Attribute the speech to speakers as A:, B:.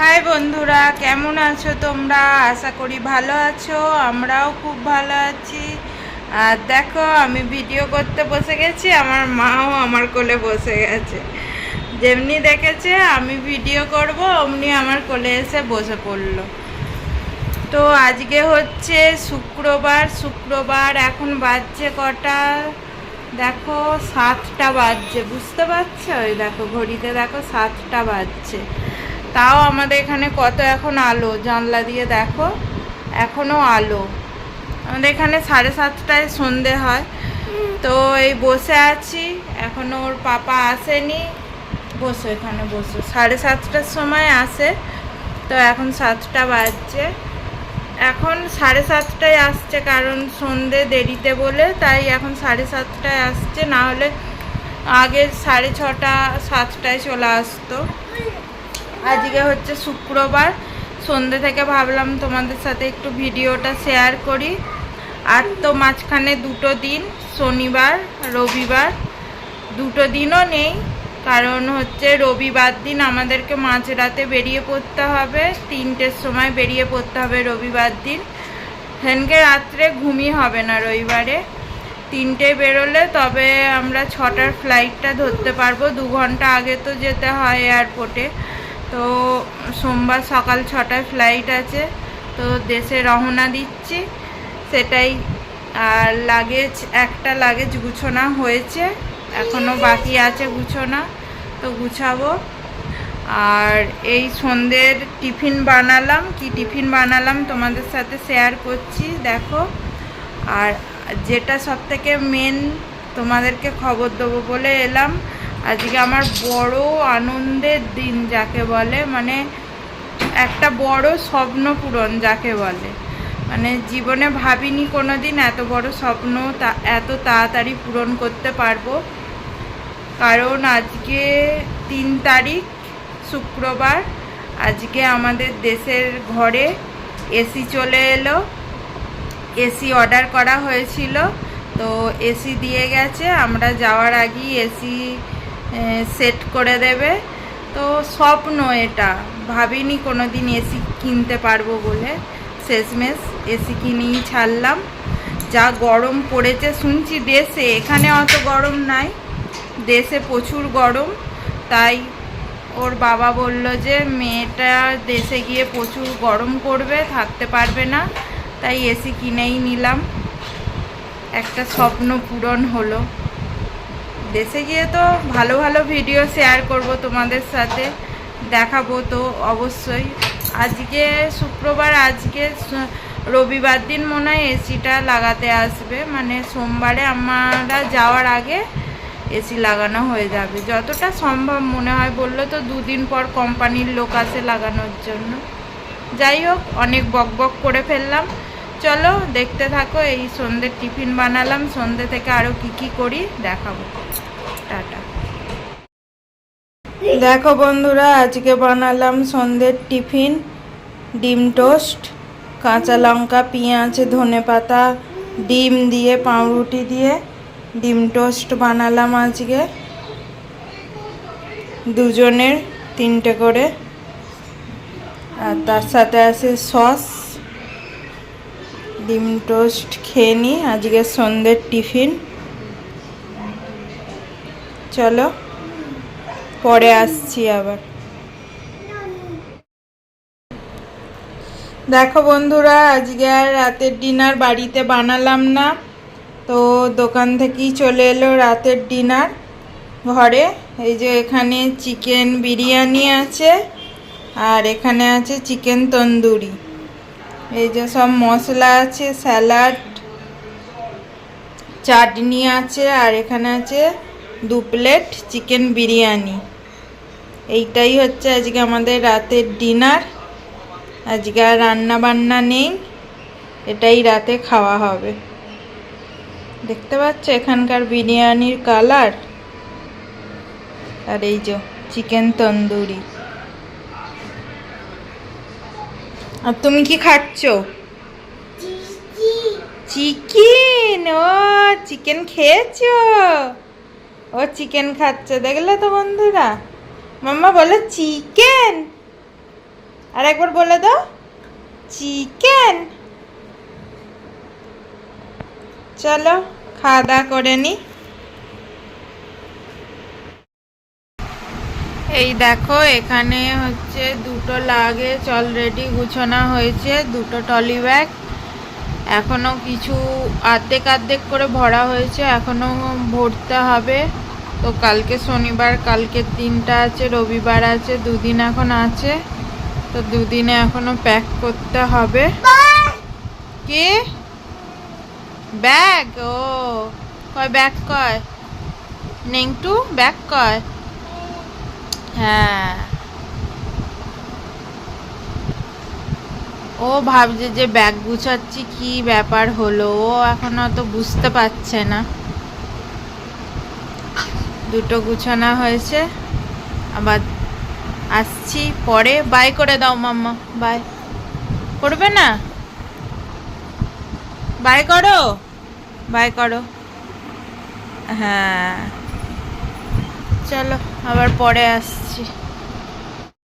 A: High বন্ধুরা, কেমন আছো তোমরা? আশা করি ভালো আছো, আমরাও খুব ভালো আছি। আর দেখো, আমি ভিডিও করতে বসে গেছি, আমার মাও আমার কোলে বসে গেছে। যেমনি দেখেছে, আমি ভিডিও করব, অমনি আমার কোলে এসে বসে পড়ল। তো আজকে হচ্ছে শুক্রবার শুক্রবার এখন বাজছে কটা? দেখো, সাতটা বাজছে, বুঝতে পারছ? ওই দেখো, ঘড়িতে দেখো, সাতটা বাজছে। তাও আমাদের এখানে কত এখন আলো? জানলা দিয়ে দেখো, এখনও আলো। আমাদের এখানে সাড়ে সাতটায় সন্ধে হয়। তো এই বসে আছি, এখনও ওর পাপা আসেনি। বসো এখানে, বসো। সাড়ে সাতটার সময় আসে, তো এখন সাতটা বাজছে। এখন সাড়ে সাতটায় আসছে কারণ সন্ধে দেরিতে বলে, তাই এখন সাড়ে সাতটায় আসছে। না হলে আগে সাড়ে ছটা, সাতটায় চলে আসতো। আজকে হচ্ছে শুক্রবার। সন্ধে থেকে ভাবলাম তোমাদের সাথে একটু ভিডিওটা শেয়ার করি। আর তো মাঝখানে দুটো দিন, শনিবার, রবিবার। দুটো দিনও নেই, কারণ হচ্ছে রবিবার দিন আমাদেরকে মাঝরাতে বেরিয়ে পড়তে হবে। তিনটের সময় বেরিয়ে পড়তে হবে রবিবার দিন। সেদিনকে রাত্রে ঘুমই হবে না রবিবারে। তিনটে বেরোলে তবে আমরা ছটার ফ্লাইটটা ধরতে পারব। দু ঘণ্টা আগে তো যেতে হয় এয়ারপোর্টে তো সোমবার সকাল ছটায় ফ্লাইট আছে, তো দেশে রওনা দিচ্ছি। সেটাই, আর লাগেজ একটা লাগেজ গুছোনা হয়েছে এখনও বাকি আছে গুছোনা, তো গুছাবো। আর এই সন্ধ্যের টিফিন বানালাম, কি টিফিন বানালাম তোমাদের সাথে শেয়ার করছি, দেখো। আর যেটা সব থেকে মেন তোমাদেরকে খবর দেবো বলে এলাম আজকে আমার বড় আনন্দের দিন যাকে বলে মানে একটা বড় স্বপ্ন পূরণ যাকে বলে। মানে জীবনে ভাবিনি কোনো দিন এত বড় স্বপ্ন এত তাড়াতাড়ি পূরণ করতে পারব। কারণ আজকে তিন তারিখ, শুক্রবার। আজকে আমাদের দেশের ঘরে এসি চলে এলো। এসি অর্ডার করা হয়েছিল। তো এসি দিয়ে গেছে। আমরা যাওয়ার আগেই এসি সেট করে দেবে। তো স্বপ্ন এটা। ভাবিনি কোনো দিন এসি কিনতে পারব বলে। শেষমেশ এসি কিনেই ছাড়লাম। যা গরম পড়েছে, শুনছি দেশে। এখানে অত গরম নাই। দেশে প্রচুর গরম। তাই ওর বাবা বলল যে, মেয়েটা দেশে গিয়ে প্রচুর গরম করবে, থাকতে পারবে না। তাই এসি কিনেই নিলাম। একটা স্বপ্ন পূরণ হলো। দেশে গিয়ে তো ভালো ভালো ভিডিও শেয়ার করব তোমাদের সাথে, দেখাবো তো অবশ্যই। আজকে শুক্রবার, আজকে রবিবার দিন মনে হয় এসিটা লাগাতে আসবে। মানে সোমবারে আমরা যাওয়ার আগে এসি লাগানো হয়ে যাবে। যতটা সম্ভব মনে হয় বলল তো দুদিন পর কোম্পানির লোক আসে লাগানোর জন্য। যাই হোক, অনেক বক বক করে ফেললাম। চলো দেখতে থাকো, এই সন্ধ্যের টিফিন বানালাম। সন্ধ্যে থেকে আরও কি কি করি দেখাবো। টাটা। দেখো বন্ধুরা, আজকে বানালাম সন্ধ্যের টিফিন, ডিম টোস্ট, কাঁচা লঙ্কা, পেঁয়াজ, ধনে পাতা, ডিম দিয়ে, পাউরুটি দিয়ে ডিম টোস্ট বানালাম আজকে। দুজনের তিনটে করে। আর তার সাথে আছে সস। ডিম টোস্ট খেয়ে নিই। আজকে সন্ধ্যের টিফিন। চলো, পরে আসছি আবার। দেখো বন্ধুরা, আজকে আর রাতের ডিনার বাড়িতে বানালাম না। তো দোকান থেকেই চলে এলো রাতের ডিনার। ঘরে এই যে এখানে চিকেন বিরিয়ানি আছে, আর এখানে আছে চিকেন তন্দুরি। এই যে সব মশলা আছে, স্যালাড, চাটনি আছে, আর এখানে আছে দু প্লেট চিকেন বিরিয়ানি। এইটাই হচ্ছে আজকে আমাদের রাতের ডিনার। আজকে আর রান্না বান্না নেই, এটাই রাতে খাওয়া হবে। দেখতে পাচ্ছ এখানকার বিরিয়ানির কালার? আর এই যে চিকেন তন্দুরি। আর তুমি কি খাচ্ছ? চিকেন, ও চিকেন খেয়েছো? ও চিকেন খাচ্ছে, দেখলে তো বন্ধুরা। মাম্মা বলে চিকেন। আর একবার বলে দাও। চিকেন। চলো, খাওয়া দাওয়া করে নি। এই দেখো, এখানে হচ্ছে দুটো লাগেজ অলরেডি গুছানো হয়েছে, দুটো টলি ব্যাগ এখনও কিছু আর্ধেক আর্ধেক করে ভরা হয়েছে, এখনও ভরতে হবে। তো কালকে শনিবার কালকের দিনটা আছে, রবিবার আছে, দুদিন এখন আছে। তো দুদিনে এখনও প্যাক করতে হবে। কি? ব্যাগ ও, কয় ব্যাগ কয়? নেংটু ব্যাগ কয়? হ্যাঁ। ও ভাবছে যে ব্যাগ গুছাচ্ছি, কি ব্যাপার হলো? ও এখন অত বুঝতে পারছে না। দুটো গুছানো হয়েছে। আবার আসছি। পরে বাই করে দাও মাম্মা। বাই করবে না? বাই করো? বাই করো। হ্যাঁ। চলো। আবার পরে আসছি।